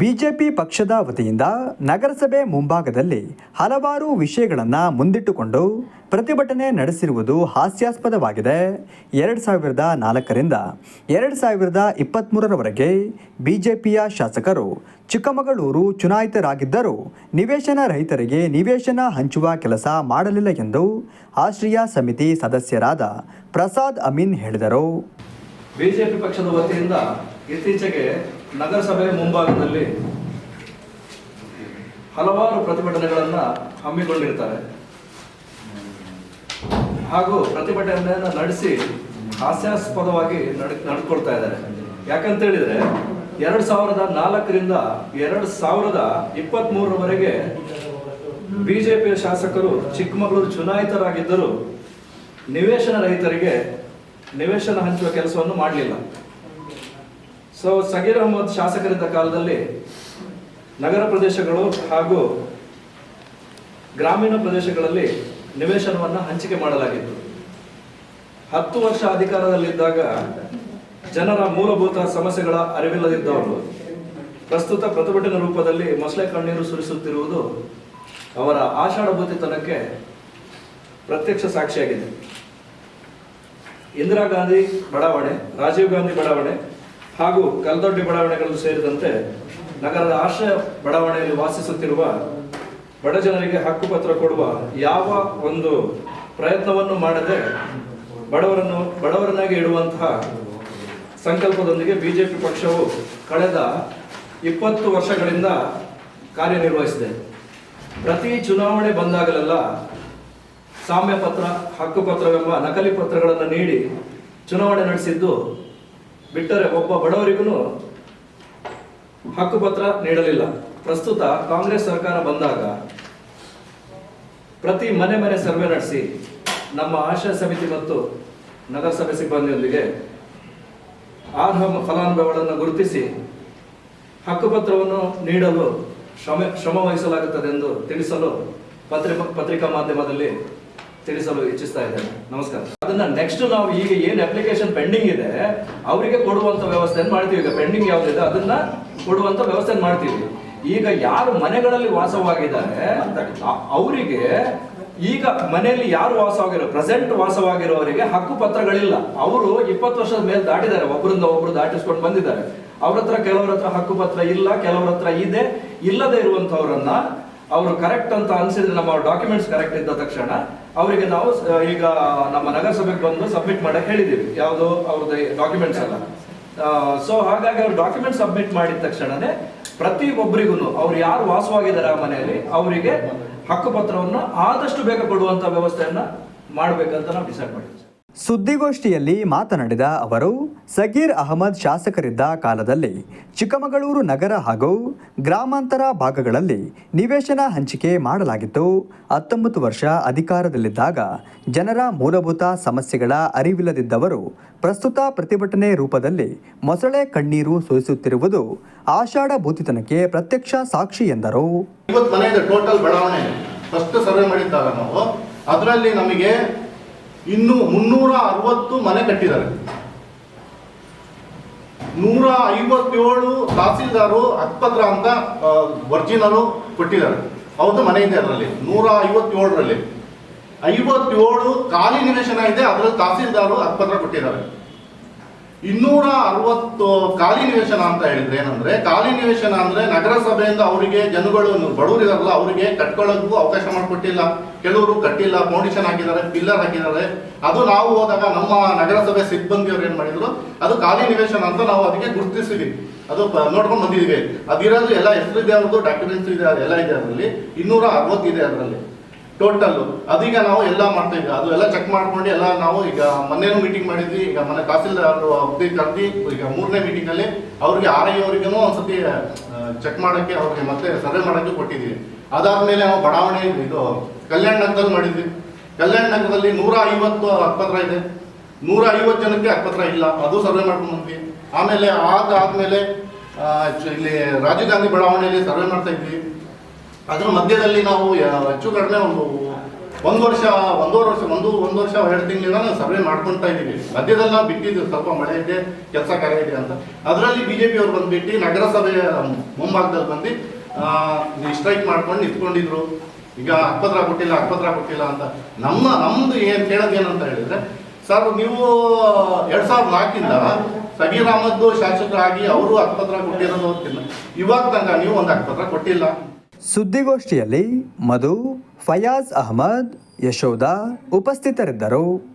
BJP ಪಕ್ಷದ ವತಿಯಿಂದ ನಗರಸಭೆ ಮುಂಭಾಗದಲ್ಲಿ ಹಲವಾರು ವಿಷಯಗಳನ್ನು ಮುಂದಿಟ್ಟುಕೊಂಡು ಪ್ರತಿಭಟನೆ ನಡೆಸಿರುವುದು ಹಾಸ್ಯಾಸ್ಪದವಾಗಿದೆ. ಎರಡು ಸಾವಿರದ ನಾಲ್ಕರಿಂದ ಎರಡು ಸಾವಿರದ ಇಪ್ಪತ್ತ್ಮೂರರವರೆಗೆ ಬಿಜೆಪಿಯ ಶಾಸಕರು ಚಿಕ್ಕಮಗಳೂರು ಚುನಾಯಿತರಾಗಿದ್ದರೂ ನಿವೇಶನ ರಹಿತರಿಗೆ ನಿವೇಶನ ಹಂಚುವ ಕೆಲಸ ಮಾಡಲಿಲ್ಲ ಎಂದು ಆಶ್ರಯ ಸಮಿತಿ ಸದಸ್ಯರಾದ ಪ್ರಸಾದ್ ಅಮೀನ್ ಹೇಳಿದರು. ಬಿಜೆಪಿ ಪಕ್ಷದ ವತಿಯಿಂದ ಇತ್ತೀಚೆಗೆ ನಗರಸಭೆ ಮುಂಭಾಗದಲ್ಲಿ ಹಲವಾರು ಪ್ರತಿಭಟನೆಗಳನ್ನು ಹಮ್ಮಿಕೊಂಡಿರ್ತಾರೆ. ಹಾಗೂ ಪ್ರತಿಭಟನೆಯನ್ನು ನಡೆಸಿ ಹಾಸ್ಯಾಸ್ಪದವಾಗಿ ನಡೆ ನಡೆದುಕೊಳ್ತಾ ಇದ್ದಾರೆ. ಯಾಕಂತ ಹೇಳಿದ್ರೆ ಎರಡು ಸಾವಿರದ ನಾಲ್ಕರಿಂದ ಎರಡು ಸಾವಿರದ ಇಪ್ಪತ್ತ್ ಮೂರರವರೆಗೆ ಬಿಜೆಪಿಯ ಶಾಸಕರು ಚಿಕ್ಕಮಗಳೂರು ಚುನಾಯಿತರಾಗಿದ್ದರೂ ನಿವೇಶನ ರಹಿತರಿಗೆ ನಿವೇಶನ ಹಂಚುವ ಕೆಲಸವನ್ನು ಮಾಡಲಿಲ್ಲ. ಸೊ ಸಗೀರ್ ಅಹಮದ್ ಶಾಸಕರಿದ್ದ ಕಾಲದಲ್ಲಿ ನಗರ ಪ್ರದೇಶಗಳು ಹಾಗೂ ಗ್ರಾಮೀಣ ಪ್ರದೇಶಗಳಲ್ಲಿ ನಿವೇಶನವನ್ನು ಹಂಚಿಕೆ ಮಾಡಲಾಗಿತ್ತು. ಹತ್ತು ವರ್ಷ ಅಧಿಕಾರದಲ್ಲಿದ್ದಾಗ ಜನರ ಮೂಲಭೂತ ಸಮಸ್ಯೆಗಳ ಅರಿವಿಲ್ಲದಿದ್ದವರು ಪ್ರಸ್ತುತ ಪ್ರತಿಭಟನೆ ರೂಪದಲ್ಲಿ ಮೊಸಳೆ ಕಣ್ಣೀರು ಸುರಿಸುತ್ತಿರುವುದು ಅವರ ಆಷಾಢಭೂತಿತನಕ್ಕೆ ಪ್ರತ್ಯಕ್ಷ ಸಾಕ್ಷಿಯಾಗಿದೆ. ಇಂದಿರಾ ಗಾಂಧಿ ಬಡಾವಣೆ, ರಾಜೀವ್ ಗಾಂಧಿ ಬಡಾವಣೆ ಹಾಗೂ ಕಲ್ದೊಡ್ಡಿ ಬಡಾವಣೆಗಳು ಸೇರಿದಂತೆ ನಗರದ ಆಶ್ರಯ ಬಡಾವಣೆಯಲ್ಲಿ ವಾಸಿಸುತ್ತಿರುವ ಬಡ ಜನರಿಗೆ ಹಕ್ಕುಪತ್ರ ಕೊಡುವ ಯಾವ ಒಂದು ಪ್ರಯತ್ನವನ್ನು ಮಾಡದೆ ಬಡವರನ್ನು, ಬಡವರನ್ನಾಗಿ ಇಡುವಂತಹ ಸಂಕಲ್ಪದೊಂದಿಗೆ ಬಿಜೆಪಿ ಪಕ್ಷವು ಕಳೆದ ಇಪ್ಪತ್ತು ವರ್ಷಗಳಿಂದ ಕಾರ್ಯನಿರ್ವಹಿಸಿದೆ. ಪ್ರತಿ ಚುನಾವಣೆ ಬಂದಾಗಲೆಲ್ಲ ಸಾಮ್ಯ ಪತ್ರ ಹಕ್ಕುಪತ್ರವೆಂಬ ನಕಲಿ ಪತ್ರಗಳನ್ನು ನೀಡಿ ಚುನಾವಣೆ ನಡೆಸಿದ್ದು ಬಿಟ್ಟರೆ ಒಬ್ಬ ಬಡವರಿಗೂ ಹಕ್ಕುಪತ್ರ ನೀಡಲಿಲ್ಲ. ಪ್ರಸ್ತುತ ಕಾಂಗ್ರೆಸ್ ಸರ್ಕಾರ ಬಂದಾಗ ಪ್ರತಿ ಮನೆ ಮನೆ ಸರ್ವೆ ನಡೆಸಿ ನಮ್ಮ ಆಶಾ ಸಮಿತಿ ಮತ್ತು ನಗರಸಭೆ ಸಿಬ್ಬಂದಿಯೊಂದಿಗೆ ಅರ್ಹ ಫಲಾನುಭವಿಗಳನ್ನು ಗುರುತಿಸಿ ಹಕ್ಕುಪತ್ರವನ್ನು ನೀಡಲು ಶ್ರಮ ಶ್ರಮ ವಹಿಸಲಾಗುತ್ತದೆ ಎಂದು ತಿಳಿಸಲು ಪತ್ರಿಕಾ ಪತ್ರಿಕಾ ಮಾಧ್ಯಮದಲ್ಲಿ ತಿಳಿಸಲು ಇಚ್ಛಿಸ್ತಾ ಇದ್ದೇನೆ. ನಮಸ್ಕಾರ. ಅದನ್ನ ನೆಕ್ಸ್ಟ್ ನಾವು ಈಗ ಏನು ಅಪ್ಲಿಕೇಶನ್ ಪೆಂಡಿಂಗ್ ಇದೆ, ಅವರಿಗೆ ಕೊಡುವಂತ ವ್ಯವಸ್ಥೆಯನ್ನು ಮಾಡ್ತೀವಿ ಈಗ? ಪೆಂಡಿಂಗ್ ಯಾವ್ದಿದೆ? ಅದನ್ನ ಕೊಡುವಂತ ವ್ಯವಸ್ಥೆ ಮಾಡ್ತೀವಿ? ಈಗ ಯಾರು ಮನೆಗಳಲ್ಲಿ ವಾಸವಾಗಿದ್ದಾರೆ, ಅವರಿಗೆ ಈಗ ಮನೆಯಲ್ಲಿ ಯಾರು ವಾಸವಾಗಿರೋ ಪ್ರೆಸೆಂಟ್ ವಾಸವಾಗಿರೋರಿಗೆ ಹಕ್ಕು ಪತ್ರಗಳಿಲ್ಲ. ಅವರು ಇಪ್ಪತ್ತು ವರ್ಷದ ಮೇಲೆ ದಾಟಿದ್ದಾರೆ ಒಬ್ಬರಿಂದ ಒಬ್ರು ದಾಟಿಸ್ಕೊಂಡು ಬಂದಿದ್ದಾರೆ. ಅವ್ರ ಹತ್ರ ಕೆಲವ್ರ ಹತ್ರ ಹಕ್ಕು ಪತ್ರ ಇಲ್ಲ, ಕೆಲವ್ರ ಹತ್ರ ಇದೆ. ಇಲ್ಲದೆ ಇರುವಂತವ್ರನ್ನ ಅವರು ಕರೆಕ್ಟ್ ಅಂತ ಅನ್ಸಿದ್ರೆ ನಮ್ಮ ಡಾಕ್ಯುಮೆಂಟ್ಸ್ ಕರೆಕ್ಟ್ ಇದ್ದ ತಕ್ಷಣ ಅವರಿಗೆ ನಾವು ಈಗ ನಮ್ಮ ನಗರಸಭೆಗೆ ಬಂದು ಸಬ್ಮಿಟ್ ಮಾಡಕ್ಕೆ ಹೇಳಿದ್ದೀವಿ ಯಾವುದು ಅವ್ರದ್ದು ಡಾಕ್ಯುಮೆಂಟ್ಸ್ ಎಲ್ಲ ಸೊ ಹಾಗಾಗಿ ಅವ್ರು ಡಾಕ್ಯುಮೆಂಟ್ ಸಬ್ಮಿಟ್ ಮಾಡಿದ ತಕ್ಷಣನೇ ಪ್ರತಿ ಒಬ್ಬರಿಗೂ ಅವ್ರು ಯಾರು ವಾಸವಾಗಿದ್ದಾರೆ ಆ ಮನೆಯಲ್ಲಿ, ಅವರಿಗೆ ಹಕ್ಕುಪತ್ರವನ್ನು ಆದಷ್ಟು ಬೇಗ ಕೊಡುವಂಥ ವ್ಯವಸ್ಥೆಯನ್ನ ಮಾಡ್ಬೇಕಂತ ನಾವು ಡಿಸೈಡ್ ಮಾಡಿದ್ವಿ. ಸುದ್ದಿಗೋಷ್ಠಿಯಲ್ಲಿ ಮಾತನಾಡಿದ ಅವರು, ಸಗೀರ್ ಅಹಮದ್ ಶಾಸಕರಿದ್ದ ಕಾಲದಲ್ಲಿ ಚಿಕ್ಕಮಗಳೂರು ನಗರ ಹಾಗೂ ಗ್ರಾಮಾಂತರ ಭಾಗಗಳಲ್ಲಿ ನಿವೇಶನ ಹಂಚಿಕೆ ಮಾಡಲಾಗಿತ್ತು. ಹತ್ತೊಂಬತ್ತು ವರ್ಷ ಅಧಿಕಾರದಲ್ಲಿದ್ದಾಗ ಜನರ ಮೂಲಭೂತ ಸಮಸ್ಯೆಗಳ ಅರಿವಿಲ್ಲದಿದ್ದವರು ಪ್ರಸ್ತುತ ಪ್ರತಿಭಟನೆ ರೂಪದಲ್ಲಿ ಮೊಸಳೆ ಕಣ್ಣೀರು ಸುರಿಸುತ್ತಿರುವುದು ಆಷಾಢ ಭೂತಿತನಕ್ಕೆ ಪ್ರತ್ಯಕ್ಷ ಸಾಕ್ಷಿ ಎಂದರು. ಅದರಲ್ಲಿ ನಮಗೆ ಇನ್ನು ಮುನ್ನೂರ ಅರವತ್ತು ಮನೆ ಕಟ್ಟಿದ್ದಾರೆ. ನೂರ ಐವತ್ತೇಳು ತಹಸೀಲ್ದಾರು ಹತ್ಪತ್ರ ಅಂತ ವರ್ಜಿನಲ್ಲು ಕೊಟ್ಟಿದ್ದಾರೆ. ಅವ್ರದ್ದು ಮನೆ ಇದೆ ಅದರಲ್ಲಿ. ನೂರ ಐವತ್ತೇಳರಲ್ಲಿ. ಐವತ್ತೇಳು ಖಾಲಿ ನಿವೇಶನ ಇದೆ, ಅದರಲ್ಲಿ ತಹಸೀಲ್ದಾರು ಹತ್ಪತ್ರ ಕೊಟ್ಟಿದ್ದಾರೆ. ಇನ್ನೂರ ಅರವತ್ತು ಖಾಲಿ ನಿವೇಶನ ಅಂತ ಹೇಳಿದ್ರೆ ಏನಂದ್ರೆ, ಖಾಲಿ ನಿವೇಶನ ಅಂದ್ರೆ ನಗರಸಭೆಯಿಂದ ಅವರಿಗೆ ಜನಗಳು ಬಡವರು ಇದಾರಲ್ಲ, ಅವರಿಗೆ ಕಟ್ಕೊಳ್ಳೋಕ್ಕೂ ಅವಕಾಶ ಮಾಡಿಕೊಟ್ಟಿಲ್ಲ. ಕೆಲವರು ಕಟ್ಟಿಲ್ಲ ಫೌಂಡೇಶನ್ ಹಾಕಿದ್ದಾರೆ ಪಿಲ್ಲರ್ ಹಾಕಿದ್ದಾರೆ. ಅದು ನಾವು ಹೋದಾಗ ನಮ್ಮ ನಗರಸಭೆ ಸಿಬ್ಬಂದಿಯವರು ಏನ್ ಮಾಡಿದ್ರು, ಅದು ಖಾಲಿ ನಿವೇಶನ ಅಂತ ನಾವು ಅದಕ್ಕೆ ಗುರುತಿಸಿದ್ವಿ. ಅದು ನೋಡ್ಕೊಂಡು ಬಂದಿದ್ವಿ. ಅದಿರೋದು ಎಲ್ಲ ಹೆಸರಿದೆ ಅವ್ರದ್ದು ಡಾಕ್ಯುಮೆಂಟ್ಸ್ ಇದೆ, ಅದೆಲ್ಲ ಇದೆ ಅದರಲ್ಲಿ. ಇನ್ನೂರ ಅರವತ್ತಿದೆ ಅದರಲ್ಲಿ. ಟೋಟಲ್ ಅದೀಗ ನಾವು ಎಲ್ಲ ಮಾಡ್ತಾ ಅದು ಎಲ್ಲ ಚೆಕ್ ಮಾಡ್ಕೊಂಡು ಎಲ್ಲ ನಾವು ಈಗ ಮೊನ್ನೆನೂ ಮೀಟಿಂಗ್ ಮಾಡಿದ್ವಿ. ಈಗ ಮನೆ ತಹಸೀಲ್ದಾರ್ ಅಪ್ಡೇಟ್ ಕರೆದಿ ಈಗ ಮೂರನೇ ಮೀಟಿಂಗ್ ಅಲ್ಲಿ ಅವ್ರಿಗೆ ಆರ್ ಐ ಅವರಿಗೂ ಒಂದ್ಸತಿ ಚೆಕ್ ಮಾಡೋಕ್ಕೆ ಅವ್ರಿಗೆ ಮತ್ತೆ ಸರ್ವೆ ಮಾಡೋಕ್ಕೆ ಕೊಟ್ಟಿದ್ವಿ ಅದಾದಮೇಲೆ ನಾವು ಬಡಾವಣೆ ಇದು ಕಲ್ಯಾಣ ನಗರದಲ್ಲಿ ಮಾಡಿದ್ವಿ. ಕಲ್ಯಾಣ ನಗರದಲ್ಲಿ ನೂರ ಐವತ್ತು ಅಕ್ಪತ್ರ ಇದೆ. ನೂರ ಐವತ್ತು ಜನಕ್ಕೆ ಅಕ್ಪತ್ರ ಇಲ್ಲ. ಅದು ಸರ್ವೆ ಮಾಡ್ಕೊಂಡು ಬಂದ್ವಿ. ಆಮೇಲೆ ಅದಾದ್ಮೇಲೆ ಆ, ಇಲ್ಲಿ ರಾಜೀವ್ ಗಾಂಧಿ ಬಡಾವಣೆಯಲ್ಲಿ ಸರ್ವೆ ಮಾಡ್ತಾ ಇದ್ವಿ. ಅದ್ರ ಮಧ್ಯದಲ್ಲಿ ನಾವು ಹೆಚ್ಚು ಕಡಿಮೆ ಒಂದು ಒಂದು ವರ್ಷ, ಒಂದೂವರೆ ವರ್ಷ, ಒಂದು ಒಂದು ವರ್ಷ ಎರಡು ತಿಂಗಳಿಂದ ನಾವು ಸರ್ವೆ ಮಾಡ್ಕೊಳ್ತಾ ಇದ್ದೀವಿ. ಮಧ್ಯದಲ್ಲಿ ನಾವು ಬಿಟ್ಟಿದ್ದೀವಿ, ಸ್ವಲ್ಪ ಮಳೆ ಇದೆ, ಕೆಲಸ ಕಾರ್ಯ ಇದೆ ಅಂತ. ಅದರಲ್ಲಿ ಬಿ ಜೆ ಪಿ ಅವ್ರು ಬಂದ್ಬಿಟ್ಟು ನಗರಸಭೆಯ ಮುಂಭಾಗದಲ್ಲಿ ಬಂದು ಸ್ಟ್ರೈಕ್ ಮಾಡ್ಕೊಂಡು ನಿಂತ್ಕೊಂಡಿದ್ರು. ಈಗ ಹಕ್ಕಪತ್ರ ಕೊಟ್ಟಿಲ್ಲ ಹಕ್ಕಪತ್ರ ಕೊಟ್ಟಿಲ್ಲ ಅಂತ. ನಮ್ಮ, ನಮ್ದು ಏನು ಕೇಳೋದು ಏನಂತ ಹೇಳಿದ್ರೆ, ಸರ್, ನೀವು ಎರಡು ಸಾವಿರದ ನಾಲ್ಕಿಂದ ಅಹಮದ್ ಶಾಸಕರಾಗಿ ಅವರು ಹಕ್ಕಪತ್ರ ಕೊಟ್ಟಿರೋದು ಇವಾಗ ತನಕ ನೀವು ಒಂದು ಹಕ್ಕಪತ್ರ ಕೊಟ್ಟಿಲ್ಲ. ಸುದ್ದಿಗೋಷ್ಠಿಯಲ್ಲಿ ಮಧು ಫಯಾಜ್ ಅಹಮದ್ ಯಶೋಧ ಉಪಸ್ಥಿತರಿದ್ದರು.